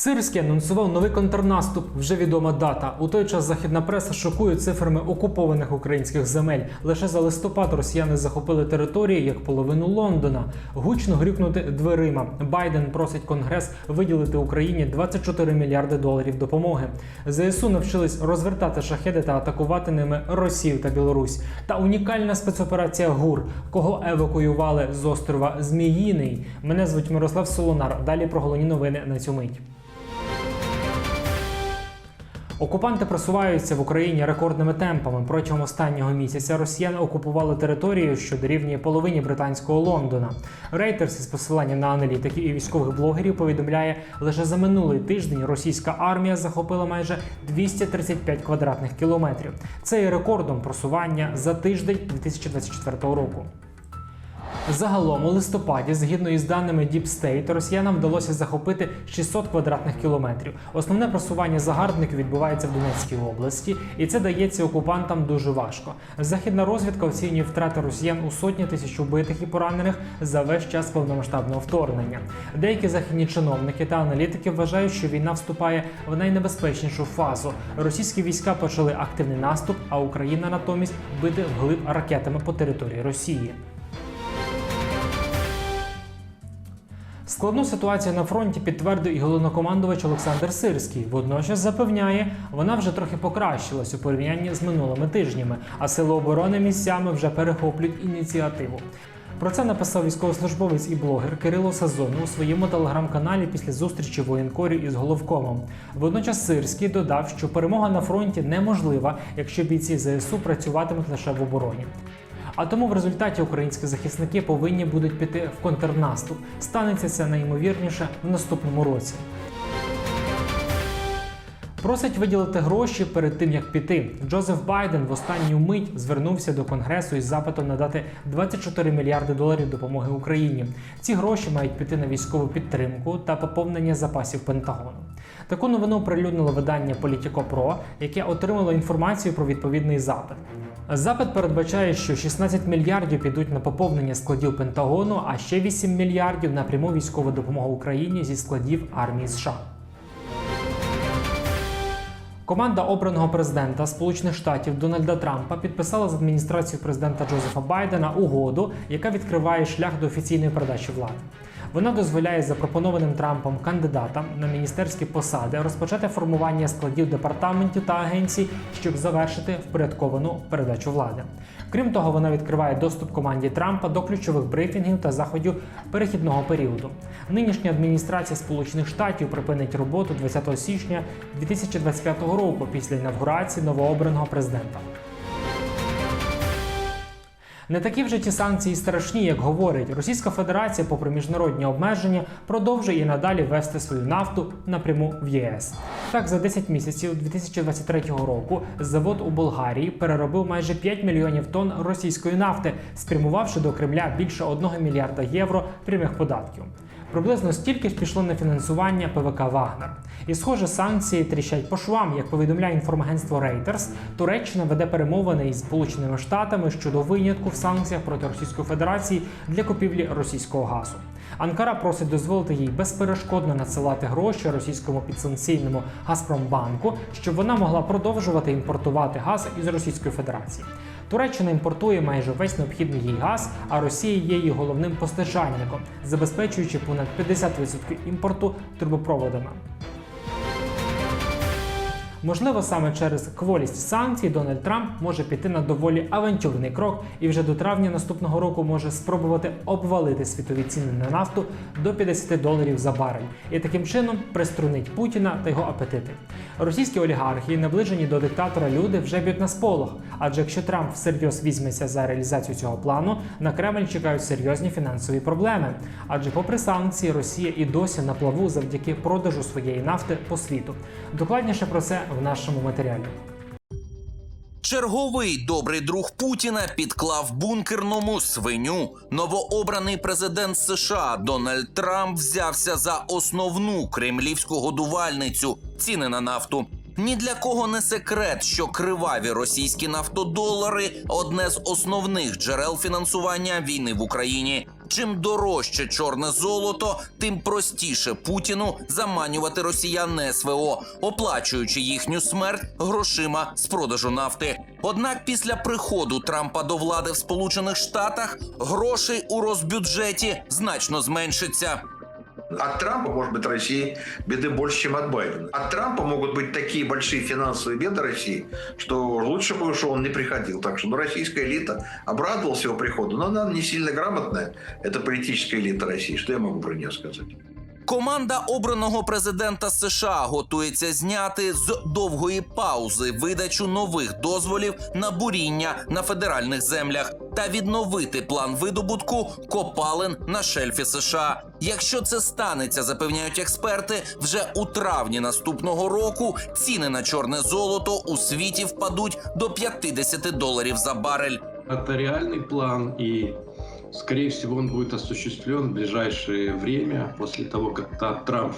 Сирський анонсував новий контрнаступ. Вже відома дата. У той час західна преса шокує цифрами окупованих українських земель. Лише за листопад росіяни захопили території як половину Лондона. Гучно грюкнути дверима. Байден просить Конгрес виділити Україні 24 мільярди доларів допомоги. ЗСУ навчились розвертати шахеди та атакувати ними Росію та Білорусь. Та унікальна спецоперація ГУР, кого евакуювали з острова Зміїний. Мене звуть Мирослав Солонар. Далі про головні новини на цю мить. Окупанти просуваються в Україні рекордними темпами. Протягом останнього місяця росіяни окупували територію, що дорівнює половині британського Лондона. Рейтерс із посиланням на аналітиків і військових блогерів повідомляє, лише за минулий тиждень російська армія захопила майже 235 квадратних кілометрів. Це є рекордом просування за тиждень 2024 року. Загалом у листопаді, згідно із даними Deep State, росіянам вдалося захопити 600 квадратних кілометрів. Основне просування загарбників відбувається в Донецькій області, і це дається окупантам дуже важко. Західна розвідка оцінює втрати росіян у сотні тисяч убитих і поранених за весь час повномасштабного вторгнення. Деякі західні чиновники та аналітики вважають, що війна вступає в найнебезпечнішу фазу. Російські війська почали активний наступ, а Україна натомість бити вглиб ракетами по території Росії. Складну ситуацію на фронті підтвердив і головнокомандувач Олександр Сирський. Водночас запевняє, вона вже трохи покращилась у порівнянні з минулими тижнями, а сили оборони місцями вже перехоплюють ініціативу. Про це написав військовослужбовець і блогер Кирило Сазон у своєму телеграм-каналі після зустрічі воєнкорів із головкомом. Водночас Сирський додав, що перемога на фронті неможлива, якщо бійці ЗСУ працюватимуть лише в обороні. А тому в результаті українські захисники повинні будуть піти в контрнаступ. Станеться це найімовірніше в наступному році. Просить виділити гроші перед тим як піти. Джозеф Байден в останню мить звернувся до конгресу із запитом надати 24 мільярди доларів допомоги Україні. Ці гроші мають піти на військову підтримку та поповнення запасів Пентагону. Таку новину оприлюднило видання Politico Pro, яке отримало інформацію про відповідний запит. Запит передбачає, що 16 мільярдів підуть на поповнення складів Пентагону, а ще 8 мільярдів на пряму військову допомогу Україні зі складів армії США. Команда обраного президента Сполучених Штатів Дональда Трампа підписала з адміністрацією президента Джозефа Байдена угоду, яка відкриває шлях до офіційної передачі влади. Вона дозволяє запропонованим Трампом кандидатам на міністерські посади розпочати формування складів департаментів та агенцій, щоб завершити впорядковану передачу влади. Крім того, вона відкриває доступ команді Трампа до ключових брифінгів та заходів перехідного періоду. Нинішня адміністрація Сполучених Штатів припинить роботу 20 січня 2025 року після інавгурації новообраного президента. Не такі вже ті санкції страшні, як говорить. Російська Федерація, попри міжнародні обмеження, продовжує і надалі вести свою нафту напряму в ЄС. Так, за 10 місяців 2023 року завод у Болгарії переробив майже 5 мільйонів тонн російської нафти, спрямувавши до Кремля більше 1 мільярда євро прямих податків. Приблизно стільки ж пішло на фінансування ПВК Вагнер. І, схоже, санкції тріщать по швам. Як повідомляє інформагентство Reuters, Туреччина веде перемовини із Сполученими Штатами щодо винятку в санкціях проти Російської Федерації для купівлі російського газу. Анкара просить дозволити їй безперешкодно надсилати гроші російському підсанкційному Газпромбанку, щоб вона могла продовжувати імпортувати газ із Російської Федерації. Туреччина імпортує майже весь необхідний їй газ, а Росія є її головним постачальником, забезпечуючи понад 50% імпорту трубопроводами. Можливо, саме через кволість санкцій Дональд Трамп може піти на доволі авантюрний крок і вже до травня наступного року може спробувати обвалити світові ціни на нафту до 50 доларів за барель і таким чином приструнить Путіна та його апетити. Російські олігархи, наближені до диктатора люди, вже б'ють на сполох. Адже якщо Трамп всерйоз візьметься за реалізацію цього плану, на Кремль чекають серйозні фінансові проблеми. Адже, попри санкції, Росія і досі на плаву завдяки продажу своєї нафти по світу. Докладніше про це в нашому матеріалі. Черговий добрий друг Путіна підклав бункерному свиню. Новообраний президент США Дональд Трамп взявся за основну кремлівську годувальницю ціни на нафту. Ні для кого не секрет, що криваві російські нафтодолари одне з основних джерел фінансування війни в Україні. Чим дорожче чорне золото, тим простіше Путіну заманювати росіян СВО, оплачуючи їхню смерть грошима з продажу нафти. Однак після приходу Трампа до влади в Сполучених Штатах грошей у розбюджеті значно зменшиться. От Трампа, может быть, России беды больше, чем от Байдена. От Трампа могут быть такие большие финансовые беды России, что лучше бы уж он не приходил. Так что ну, российская элита обрадовалась его приходу, но она не сильно грамотная. Это политическая элита России. Что я могу про нее сказать? Команда обраного президента США готується зняти з довгої паузи видачу нових дозволів на буріння на федеральних землях та відновити план видобутку копалин на шельфі США. Якщо це станеться, запевняють експерти, вже у травні наступного року ціни на чорне золото у світі впадуть до 50 доларів за барель. Это реальный план, и, скорее всего, он будет осуществлен в ближайшее время, после того, как Трамп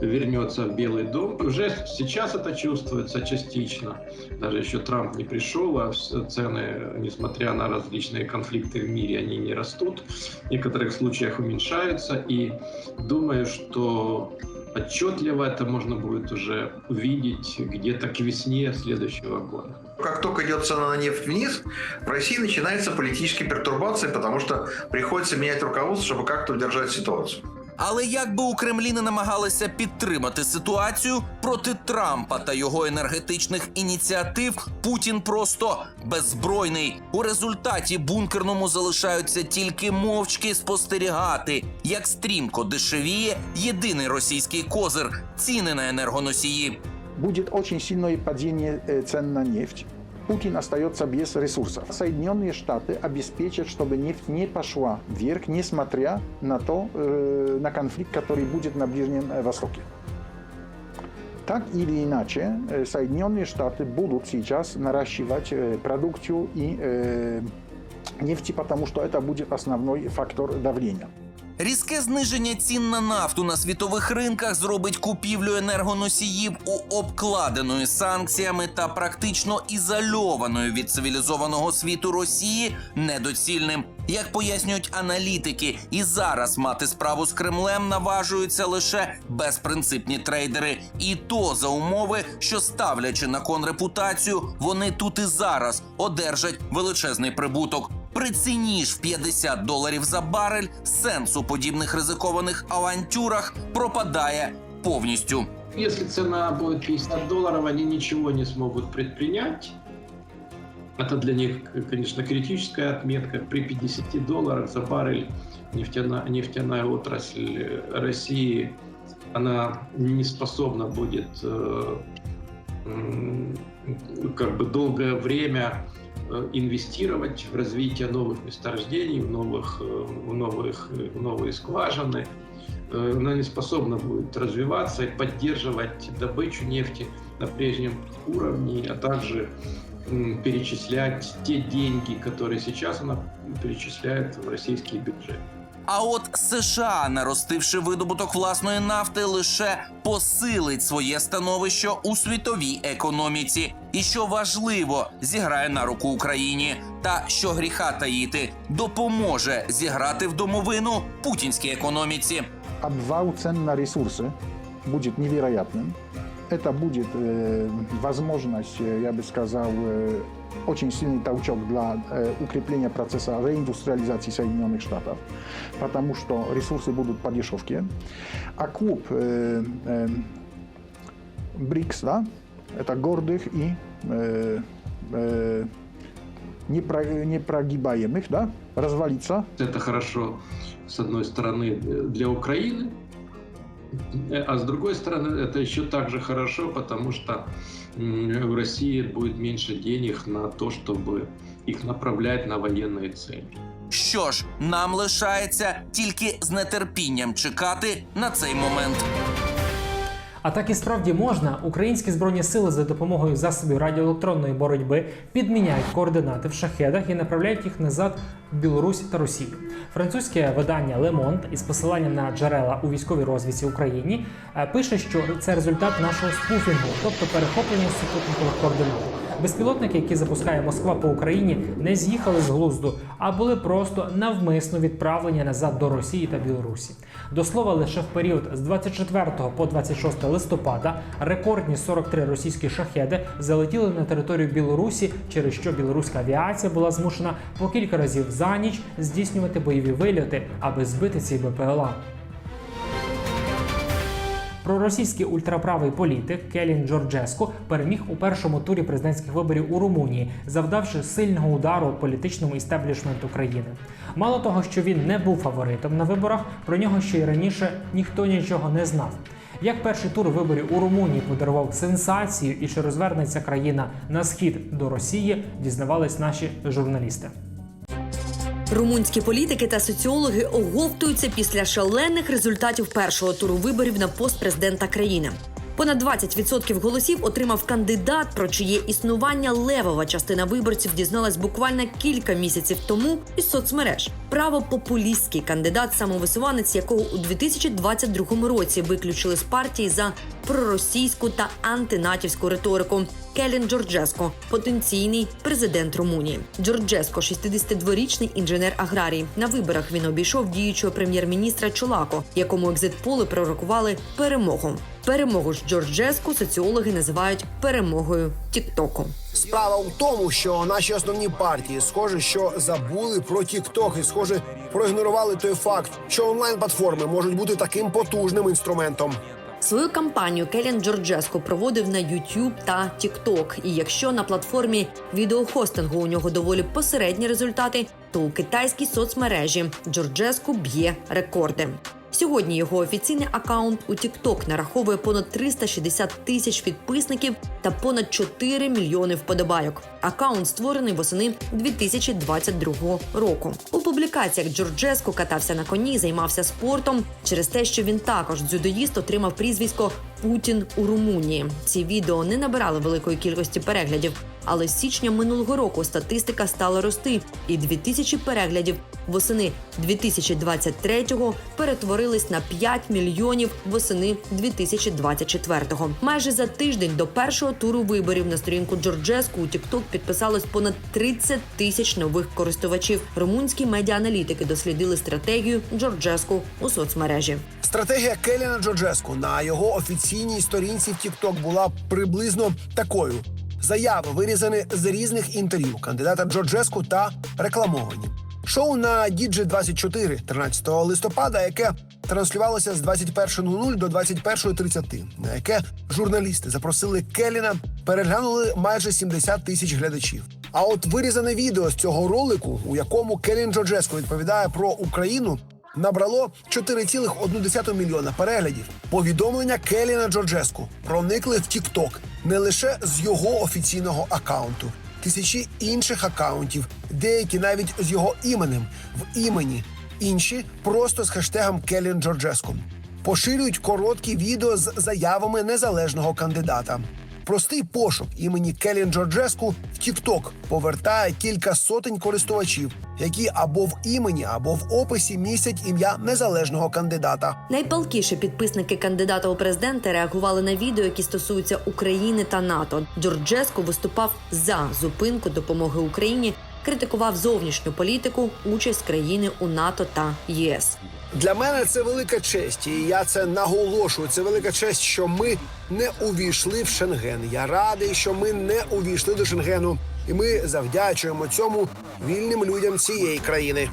вернется в Белый дом. Уже сейчас это чувствуется частично. Даже еще Трамп не пришел, а цены, несмотря на различные конфликты в мире, они не растут. В некоторых случаях уменьшаются. И думаю, что отчетливо это можно будет уже увидеть где-то к весне следующего года. Как только идет цена на нефть вниз, в России начинаются политические пертурбации, потому что приходится менять руководство, чтобы как-то удержать ситуацию. Але як би у Кремлі не намагалися підтримати ситуацію проти Трампа та його енергетичних ініціатив, Путін просто беззбройний. У результаті бункерному залишаються тільки мовчки спостерігати, як стрімко дешевіє єдиний російський козир ціни на енергоносії. будет очень сильное падение э, цен на нефть. Путин остается без ресурсов. Соединенные Штаты обеспечат, чтобы нефть не пошла вверх, несмотря на то, э, на конфликт, который будет на Ближнем э, Востоке. Так или иначе, э, Соединенные Штаты будут сейчас наращивать э, продукцию и э, нефти, потому что это будет основной фактор давления. Різке зниження цін на нафту на світових ринках зробить купівлю енергоносіїв у обкладеної санкціями та практично ізольованою від цивілізованого світу Росії недоцільним. Як пояснюють аналітики, і зараз мати справу з Кремлем наважуються лише безпринципні трейдери, і то за умови, що ставлячи на кон репутацію, вони тут і зараз одержать величезний прибуток. При ціні ж в 50 доларів за барель сенс у подібних ризикованих авантюрах пропадає повністю. Если цена будет 50 долларов, они ничего не смогут предпринять. Это для них, конечно, критическая отметка. При 50 долларах за баррель нефтяная, нефтяная отрасль России, она не способна будет э, м, как бы долгое время э, инвестировать в развитие новых месторождений, в, новых, э, в, новых, э, в новые скважины. Э, Она не способна будет развиваться и поддерживать добычу нефти на прежнем уровне, а также перечислять те деньги, которые сейчас она перечисляет в российский бюджет. А от США, наростивши видобуток власної нафти, лише посилить своє становище у світовій економіці, і що важливо, зіграє на руку Україні. Та що гріха таїти, допоможе зіграти в домовину путінській економіці. обвал цен на ресурсы будет невероятным. Это будет э, возможность, э, я бы сказал, э, очень сильный толчок для укрепления процесса реиндустриализации Соединенных Штатов, потому что ресурсы будут по дешевке. А клуб БРИКС, да, это гордых и э, э, непро- непрогибаемых, да, развалится. Это хорошо, с одной стороны, для Украины, а с другой стороны, это еще также хорошо, потому что м, в России будет меньше денег на то, чтобы их направлять на военные цели. Що ж, нам лишається тільки з нетерпінням чекати на цей момент. А так і справді можна. Українські збройні сили за допомогою засобів радіоелектронної боротьби підміняють координати в шахедах і направляють їх назад в Білорусь та Росію. Французьке видання Le Monde із посиланням на джерела у військовій розвідці Україні е, пише, що це результат нашого спуфінгу, тобто перехоплення супутникових координат. Безпілотники, які запускає Москва по Україні, не з'їхали з глузду, а були просто навмисно відправлені назад до Росії та Білорусі. До слова, лише в період з 24 по 26 листопада рекордні 43 російські шахеди залетіли на територію Білорусі, через що білоруська авіація була змушена по кілька разів за ніч здійснювати бойові вильоти, аби збити ці БПЛА. Проросійський ультраправий політик Келін Джорджеско переміг у першому турі президентських виборів у Румунії, завдавши сильного удару політичному істеблішменту країни. Мало того, що він не був фаворитом на виборах, про нього ще й раніше ніхто нічого не знав. Як перший тур виборів у Румунії подарував сенсацію і чи розвернеться країна на схід до Росії, дізнавались наші журналісти. Румунські політики та соціологи оговтуються після шалених результатів першого туру виборів на пост президента країни. Понад 20% голосів отримав кандидат, про чиє існування левова частина виборців дізналась буквально кілька місяців тому із соцмереж. Правопопулістський кандидат, самовисуванець якого у 2022 році виключили з партії за проросійську та антинатівську риторику. Келін Джорджеско, потенційний президент Румунії. Джорджеско, 62-річний інженер аграрій. На виборах він обійшов діючого прем'єр-міністра Чолако, якому екзитполи пророкували перемогу. Перемогу ж Джорджеску соціологи називають перемогою Тіктоку. Справа в тому, що наші основні партії, схоже, що забули про TikTok і схоже, проігнорували той факт, що онлайн-платформи можуть бути таким потужним інструментом. Свою кампанію Келін Джорджеско проводив на YouTube та TikTok. І якщо на платформі відеохостингу у нього доволі посередні результати, то у китайській соцмережі Джорджеско б'є рекорди. Сьогодні його офіційний акаунт у TikTok нараховує понад 360 тисяч підписників та понад 4 мільйони вподобайок. Акаунт створений восени 2022 року. У публікаціях Джорджеско катався на коні, займався спортом. Через те, що він також дзюдоїст отримав прізвисько Путін у Румунії. Ці відео не набирали великої кількості переглядів, але з січня минулого року статистика стала рости, і 2000 переглядів восени 2023-го перетворились на 5 мільйонів восени 2024-го. Майже за тиждень до першого туру виборів на сторінку Джорджеску у TikTok підписалось понад 30 тисяч нових користувачів. Румунські медіааналітики дослідили стратегію Джорджеску у соцмережі. Стратегія Келіна Джорджеску на його офіційній сторінці в TikTok була приблизно такою: заяви вирізані з різних інтерв'ю кандидата Джорджеску та рекламовані. Шоу на DJ 24 13 листопада, яке транслювалося з 21.00 до 21.30, на яке журналісти запросили Келіна, переглянули майже 70 тисяч глядачів. А от вирізане відео з цього ролику, у якому Келін Джорджеско відповідає про Україну, набрало 4,1 мільйона переглядів. Повідомлення Келіна Джорджеску проникли в TikTok не лише з його офіційного акаунту, тисячі інших акаунтів, деякі навіть з його іменем в імені, інші просто з хештегом Келін Джорджеско. Поширюють короткі відео з заявами незалежного кандидата. Простий пошук імені Келін Джорджеску в TikTok повертає кілька сотень користувачів, які або в імені, або в описі містять ім'я незалежного кандидата. Найпалкіше підписники кандидата у президенти реагували на відео, які стосуються України та НАТО. Джорджеско виступав за зупинку допомоги Україні, критикував зовнішню політику, участь країни у НАТО та ЄС. Для мене це велика честь, і я це наголошую. Це велика честь, що ми не увійшли в Шенген. Я радий, що ми не увійшли до Шенгену, і ми завдячуємо цьому вільним людям цієї країни.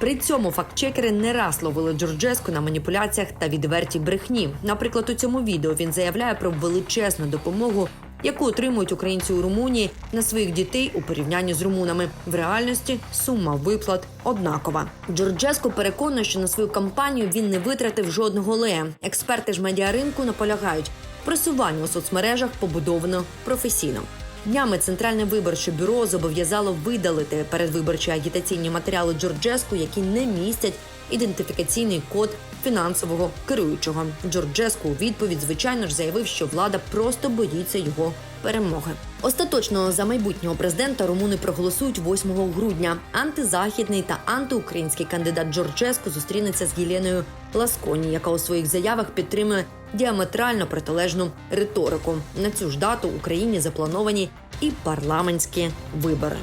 При цьому фактчекери не раз ловили Джорджеску на маніпуляціях та відвертій брехні. Наприклад, у цьому відео він заявляє про величезну допомогу, яку отримують українці у Румунії на своїх дітей у порівнянні з румунами. В реальності сума виплат однакова. Джорджеско переконує, що на свою кампанію він не витратив жодного лея. Експерти ж медіаринку наполягають. Просування у соцмережах побудовано професійно. Днями центральне виборче бюро зобов'язало видалити передвиборчі агітаційні матеріали Джорджеску, які не містять ідентифікаційний код фінансового керуючого. Джорджеску у відповідь, звичайно ж, заявив, що влада просто боїться його перемоги. Остаточно за майбутнього президента румуни проголосують 8 грудня. Антизахідний та антиукраїнський кандидат Джорджеску зустрінеться з Гіленою Ласконі, яка у своїх заявах підтримує діаметрально протилежну риторику. На цю ж дату Україні заплановані і парламентські вибори.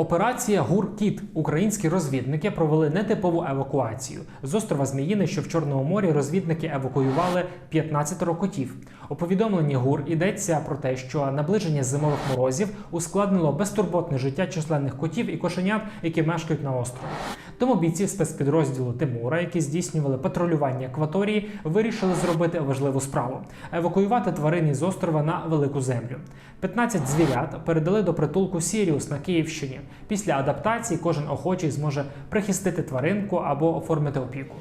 Операція Гур-Кіт. Українські розвідники провели нетипову евакуацію. З острова Зміїни, що в Чорному морі, розвідники евакуювали 15 котів. У повідомленні ГУР йдеться про те, що наближення зимових морозів ускладнило безтурботне життя численних котів і кошенят, які мешкають на острові. Тому бійці спецпідрозділу Тимура, які здійснювали патрулювання акваторії, вирішили зробити важливу справу евакуювати тварин із острова на велику землю. 15 звірят передали до притулку Сіріус на Київщині. Після адаптації кожен охочий зможе прихистити тваринку або оформити опіку.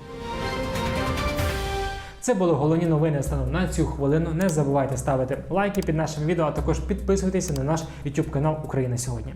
Це були головні новини станом на цю хвилину. Не забувайте ставити лайки під нашим відео, а також підписуйтеся на наш YouTube канал Україна сьогодні.